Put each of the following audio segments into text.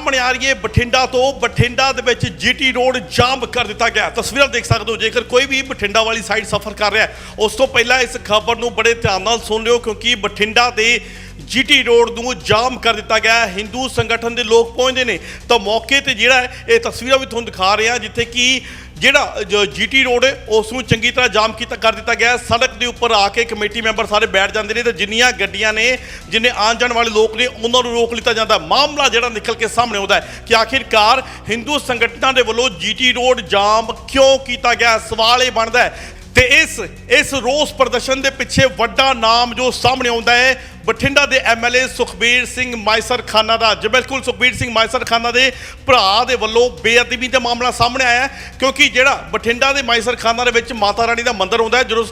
ਸਾਹਮਣੇ ਆ ਰਹੀ ਹੈ ਬਠਿੰਡਾ ਤੋਂ। ਬਠਿੰਡਾ ਦੇ ਵਿੱਚ ਜੀਟੀ ਰੋਡ ਜਾਮ ਕਰ ਦਿੱਤਾ ਗਿਆ ਤਸਵੀਰਾਂ ਦੇਖ ਸਕਦੇ ਹੋ, ਜੇਕਰ ਕੋਈ ਵੀ ਬਠਿੰਡਾ ਵਾਲੀ ਸਾਈਡ ਸਫ਼ਰ ਕਰ ਰਿਹਾ ਉਸ ਤੋਂ ਪਹਿਲਾਂ ਇਸ ਖਬਰ ਨੂੰ ਬੜੇ ਧਿਆਨ ਨਾਲ ਸੁਣ ਲਿਓ, ਕਿਉਂਕਿ ਬਠਿੰਡਾ ਦੇ ਜੀਟੀ ਰੋਡ ਨੂੰ ਜਾਮ ਕਰ ਦਿੱਤਾ ਗਿਆ ਹੈ। ਹਿੰਦੂ ਸੰਗਠਨ ਦੇ ਲੋਕ ਪਹੁੰਚਦੇ ਨੇ। ਤਾਂ ਮੌਕੇ ਤੇ ਜਿਹੜਾ ਇਹ ਤਸਵੀਰਾਂ ਵੀ ਤੁਹਾਨੂੰ ਦਿਖਾ ਰਹੇ ਹਾਂ ਜਿੱਥੇ ਕਿ ਜਿਹੜਾ ਜੀਟੀ ਰੋਡ ਹੈ, ਉਸ ਨੂੰ ਚੰਗੀ ਤਰ੍ਹਾਂ ਜਾਮ ਕੀਤਾ, ਕਰ ਦਿੱਤਾ ਗਿਆ ਸੜਕ ਦੇ ਉੱਪਰ ਆ ਕੇ ਕਮੇਟੀ ਮੈਂਬਰ ਸਾਰੇ ਬੈਠ ਜਾਂਦੇ ਨੇ ਤੇ ਜਿੰਨੀਆਂ ਗੱਡੀਆਂ ਨੇ, ਜਿੰਨੇ ਆਉਣ ਜਾਣ ਵਾਲੇ ਲੋਕ ਨੇ, ਉਹਨਾਂ ਨੂੰ ਰੋਕ ਲਿੱਤਾ ਜਾਂਦਾ ਮਾਮਲਾ ਜਿਹੜਾ ਨਿਕਲ ਕੇ ਸਾਹਮਣੇ ਆਉਂਦਾ ਹੈ ਕਿ ਆਖਿਰਕਾਰ ਹਿੰਦੂ ਸੰਗਠਨਾਂ ਦੇ ਵੱਲੋਂ ਜੀਟੀ ਰੋਡ ਜਾਮ ਕਿਉਂ ਕੀਤਾ ਗਿਆ ਸਵਾਲ ਇਹ ਬਣਦਾ ਹੈ। ਤੇ ਇਸ ਇਸ ਰੋਸ ਪ੍ਰਦਰਸ਼ਨ ਦੇ ਪਿੱਛੇ ਵੱਡਾ ਨਾਮ ਜੋ ਸਾਹਮਣੇ ਆਉਂਦਾ ਹੈ ਬਠਿੰਡਾ ਦੇ ਐਮਐਲਏ ਸੁਖਬੀਰ ਸਿੰਘ ਮਾਇਸਰ ਖਾਨਾ ਦਾ ਜੀ ਬਿਲਕੁਲ ਸੁਖਬੀਰ ਸਿੰਘ ਮਾਇਸਰ ਖਾਨਾ ਦੇ ਭਰਾ ਦੇ ਵੱਲੋਂ ਬੇਅਦਬੀ ਦਾ ਮਾਮਲਾ ਸਾਹਮਣੇ ਆਇਆ ਕਿਉਂਕਿ ਜਿਹੜਾ ਬਠਿੰਡਾ ਦੇ ਮਾਇਸਰ ਖਾਨਾ ਦੇ ਵਿੱਚ ਮਾਤਾ ਰਾਣੀ ਦਾ ਮੰਦਿਰ ਹੁੰਦਾ ਜਦੋਂ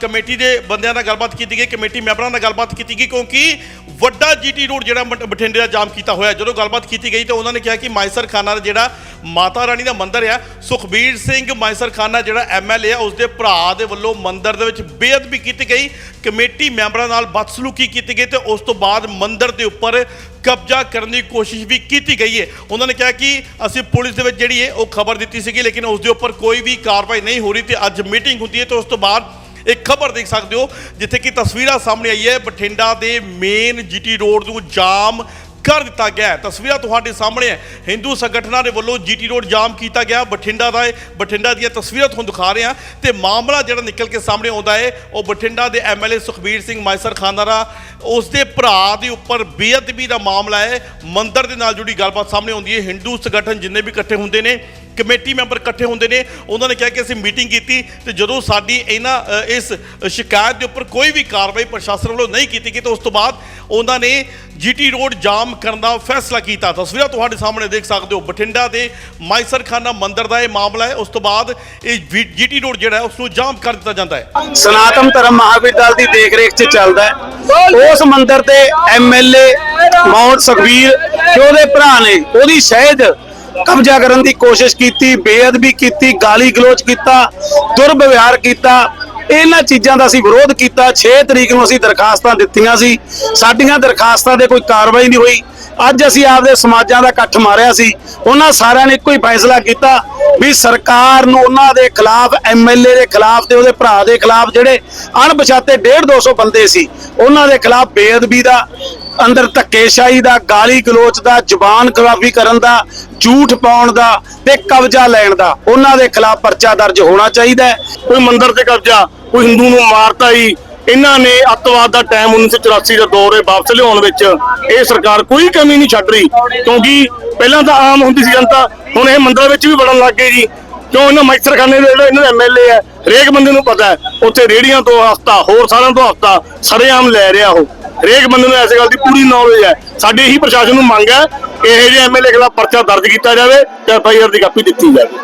ਕਮੇਟੀ ਦੇ ਬੰਦਿਆਂ ਨਾਲ ਗੱਲਬਾਤ ਕੀਤੀ ਗਈ, ਕਮੇਟੀ ਮੈਂਬਰਾਂ ਨਾਲ ਗੱਲਬਾਤ ਕੀਤੀ ਗਈ, ਕਿਉਂਕਿ ਵੱਡਾ ਜੀਟੀ ਰੋਡ ਜਿਹੜਾ ਬਠ- ਬਠਿੰਡੇ ਦਾ ਜਾਮ ਕੀਤਾ ਹੋਇਆ ਜਦੋਂ ਗੱਲਬਾਤ ਕੀਤੀ ਗਈ ਤਾਂ ਉਹਨਾਂ ਨੇ ਕਿਹਾ ਕਿ ਮਾਇਸਰ ਖਾਨਾ ਦਾ ਜਿਹੜਾ ਮਾਤਾ ਰਾਣੀ ਦਾ ਮੰਦਿਰ ਆ, ਸੁਖਬੀਰ ਸਿੰਘ ਮਾਇਸਰ ਖਾਨਾ ਜਿਹੜਾ ਐਮਐਲਏ ਆ, ਉਸਦੇ ਭਰਾ ਦੇ ਵੱਲੋਂ ਮੰਦਿਰ ਦੇ ਵਿੱਚ ਬੇਅਦਬੀ ਕੀਤੀ ਗਈ। ਕਮੇਟੀ ਮੈਂਬਰਾਂ ਨਾਲ ਬਦਸਲੂਕੀ ਕੀਤੀ ਗਈ ਤੇ ਉਸ ਤੋਂ ਬਾਅਦ ਮੰਦਿਰ ਦੇ ਉੱਪਰ ਕਬਜ਼ਾ ਕਰਨ ਦੀ ਕੋਸ਼ਿਸ਼ ਵੀ ਕੀਤੀ ਗਈ ਹੈ। ਉਹਨਾਂ ਨੇ ਕਿਹਾ ਕਿ ਅਸੀਂ ਪੁਲਿਸ ਦੇ ਵਿੱਚ ਜਿਹੜੀ ਹੈ ਉਹ ਖਬਰ ਦਿੱਤੀ ਸੀਗੀ, ਲੇਕਿਨ ਉਸ ਦੇ ਉੱਪਰ ਕੋਈ ਵੀ ਕਾਰਵਾਈ ਨਹੀਂ ਹੋ ਰਹੀ ਤੇ ਅੱਜ ਮੀਟਿੰਗ ਹੁੰਦੀ ਹੈ ਤੇ ਉਸ ਤੋਂ ਬਾਅਦ ਇੱਕ ਖਬਰ ਦੇਖ ਸਕਦੇ ਹੋ, ਜਿੱਥੇ ਕਿ ਤਸਵੀਰਾਂ ਸਾਹਮਣੇ ਆਈ ਹੈ। ਬਠਿੰਡਾ ਦੇ ਮੇਨ ਜੀਟੀ ਰੋਡ ਨੂੰ ਜਾਮ ਕਰ ਦਿੱਤਾ ਗਿਆ ਹੈ। ਤਸਵੀਰਾਂ ਤੁਹਾਡੇ ਸਾਹਮਣੇ ਹੈ। ਹਿੰਦੂ ਸੰਗਠਨਾਂ ਦੇ ਵੱਲੋਂ ਜੀਟੀ ਰੋਡ ਜਾਮ ਕੀਤਾ ਗਿਆ। ਬਠਿੰਡਾ ਦਾ ਇਹ, ਬਠਿੰਡਾ ਦੀਆਂ ਤਸਵੀਰਾਂ ਤੁਹਾਨੂੰ ਦਿਖਾ ਰਹੇ ਹਾਂ। ਤੇ ਮਾਮਲਾ ਜਿਹੜਾ ਨਿਕਲ ਕੇ ਸਾਹਮਣੇ ਆਉਂਦਾ ਹੈ, ਉਹ ਬਠਿੰਡਾ ਦੇ ਐਮਐਲਏ ਸੁਖਬੀਰ ਸਿੰਘ ਮਾਇਸਰ ਖਾਨਾ ਦਾ। ਉਸ ਦੇ ਭਰਾ ਦੇ ਉੱਪਰ ਬੇਅਦਬੀ ਦਾ ਮਾਮਲਾ ਹੈ। ਮੰਦਰ ਦੇ ਨਾਲ ਜੁੜੀ ਗੱਲਬਾਤ ਸਾਹਮਣੇ ਆਉਂਦੀ ਹੈ। ਹਿੰਦੂ ਸੰਗਠਨ ਜਿੰਨੇ ਵੀ ਇਕੱਠੇ ਹੁੰਦੇ ਨੇ ਕਮੇਟੀ ਮੈਂਬਰ ਇਕੱਠੇ ਹੁੰਦੇ ਨੇ, ਉਹਨਾਂ ਨੇ ਕਿਹਾ ਕਿ ਅਸੀਂ ਮੀਟਿੰਗ ਕੀਤੀ ਤੇ ਜਦੋਂ ਸਾਡੀ ਇਹਨਾਂ ਇਸ ਸ਼ਿਕਾਇਤ ਦੇ ਉੱਪਰ ਕੋਈ ਵੀ ਕਾਰਵਾਈ ਪ੍ਰਸ਼ਾਸਨ ਵੱਲੋਂ ਨਹੀਂ ਕੀਤੀ ਗਈ ਤਾਂ ਉਸ ਤੋਂ ਬਾਅਦ ਉਹਨਾਂ ਨੇ ਜੀਟੀ ਰੋਡ ਜਾਮ ਕਰਨ ਦਾ ਫੈਸਲਾ ਕੀਤਾ। ਤਸਵੀਰਾਂ ਤੁਹਾਡੇ ਸਾਹਮਣੇ ਦੇਖ ਸਕਦੇ ਹੋ। ਬਠਿੰਡਾ ਦੇ ਮਾਈਸਰਖਾਨਾ ਮੰਦਿਰ ਦਾ ਇਹ ਮਾਮਲਾ ਹੈ। ਉਸ ਤੋਂ ਬਾਅਦ ਇਹ ਜੀਟੀ ਰੋਡ ਜਿਹੜਾ ਹੈ, ਉਸ ਨੂੰ ਜਾਮ ਕਰ ਦਿੱਤਾ ਜਾਂਦਾ ਹੈ। ਸਨਾਤਨ ਧਰਮ ਮਹਾਵਿਦਿਆਲ ਦੀ ਦੇਖ ਰੇਖ 'ਚ ਚੱਲਦਾ ਹੈ। ਉਸ ਮੰਦਿਰ ਤੇ ਐਮਐਲਏ ਮੌਤ ਸੁਖਬੀਰ ਤੇ ਉਹਦੇ ਭਰਾ ਨੇ, ਉਹਦੀ ਸ਼ਹਿਦ ਕਬਜ਼ਾ ਕਰਨ ਦੀ ਕੋਸ਼ਿਸ਼ ਕੀਤੀ, ਬੇਅਦਬੀ ਕੀਤੀ, ਗਾਲੀ ਗਲੋਚ ਕੀਤਾ, ਦੁਰਵਿਵਹਾਰ ਕੀਤਾ। ਇਹਨਾਂ ਚੀਜ਼ਾਂ ਦਾ ਅਸੀਂ ਵਿਰੋਧ ਕੀਤਾ। 6 ਤਰੀਕ ਨੂੰ ਅਸੀਂ ਦਰਖਾਸਤਾਂ ਦਿੱਤੀਆਂ ਸੀ। ਸਾਡੀਆਂ ਦਰਖਾਸਤਾਂ ਦੇ ਕੋਈ ਕਾਰਵਾਈ ਨਹੀਂ ਹੋਈ। ਅੱਜ ਅਸੀਂ ਆਪਦੇ ਸਮਾਜਾਂ ਦਾ ਇਕੱਠ ਮਾਰਿਆ ਸੀ। ਉਹਨਾਂ ਸਾਰਿਆਂ ਨੇ ਇੱਕੋ ਹੀ ਫੈਸਲਾ ਕੀਤਾ ਵੀ ਸਰਕਾਰ ਨੂੰ ਉਹਨਾਂ ਦੇ ਖਿਲਾਫ ਐਮਐਲਏ ਦੇ ਖਿਲਾਫ ਤੇ ਉਹਦੇ ਭਰਾ ਦੇ ਖਿਲਾਫ ਜਿਹੜੇ ਅਣਪਛਾਤੇ 1.5 200 ਬੰਦੇ ਸੀ, ਉਹਨਾਂ ਦੇ ਖਿਲਾਫ ਬੇਅਦਬੀ ਦਾ, ਅੰਦਰ ਧੱਕੇਸ਼ਾਹੀ ਦਾ, ਗਾਲੀ ਗਲੋਚ ਦਾ, ਜ਼ੁਬਾਨ ਖਰਾਬੀ ਕਰਨ ਦਾ, ਝੂਠ ਪਾਉਣ ਦਾ ਤੇ ਕਬਜ਼ਾ ਲੈਣ ਦਾ, ਉਹਨਾਂ ਦੇ ਖਿਲਾਫ ਪਰਚਾ ਦਰਜ ਹੋਣਾ ਚਾਹੀਦਾ ਕੋਈ ਮੰਦਰ ਤੇ ਕਬਜ਼ਾ, ਕੋਈ ਹਿੰਦੂ ਨੂੰ ਮਾਰਤਾ ਹੀ ਇਹਨਾਂ ਨੇ ਅੱਤਵਾਦ ਦਾ ਟਾਈਮ 1984 ਦਾ ਦੌਰ ਹੈ ਵਾਪਸ ਲਿਆਉਣ ਵਿੱਚ ਇਹ ਸਰਕਾਰ ਕੋਈ ਕਮੀ ਨਹੀਂ ਛੱਡ ਰਹੀ, ਕਿਉਂਕਿ ਪਹਿਲਾਂ ਤਾਂ ਆਮ ਹੁੰਦੀ ਸੀ ਜਨਤਾ, ਹੁਣ ਇਹ ਮੰਦਿਰਾਂ ਵਿੱਚ ਵੀ ਵੜਨ ਲੱਗ ਗਏ ਜੀ। ਕਿਉਂ ਇਹਨਾਂ ਮੈਸਰਖਾਨੇ ਦੇ ਜਿਹੜੇ ਇਹਨਾਂ ਦੇ ਐਮਐਲਏ ਹੈ, ਹਰੇਕ ਬੰਦੇ ਨੂੰ ਪਤਾ ਹੈ, ਉੱਥੇ ਰੇੜੀਆਂ ਤੋਂ ਹਫਤਾ, ਹੋਰ ਸਾਰਿਆਂ ਤੋਂ ਹਫਤਾ ਸਰੇਆਮ ਲੈ ਰਿਹਾ ਉਹ। ਹਰੇਕ ਬੰਦੇ ਨੂੰ ਐਸੇ ਗੱਲ ਦੀ ਪੂਰੀ ਨੌਲੇਜ ਹੈ। ਸਾਡੇ ਇਹੀ ਪ੍ਰਸ਼ਾਸਨ ਨੂੰ ਮੰਗ ਹੈ ਕਿ ਇਹ ਜਿਹੇ ਐਮਐਲਏ ਖਿਲਾਫ ਪਰਚਾ ਦਰਜ ਕੀਤਾ ਜਾਵੇ ਤੇ ਐਫਆਈਆਰ ਦੀ ਕਾਪੀ ਦਿੱਤੀ ਜਾਵੇ।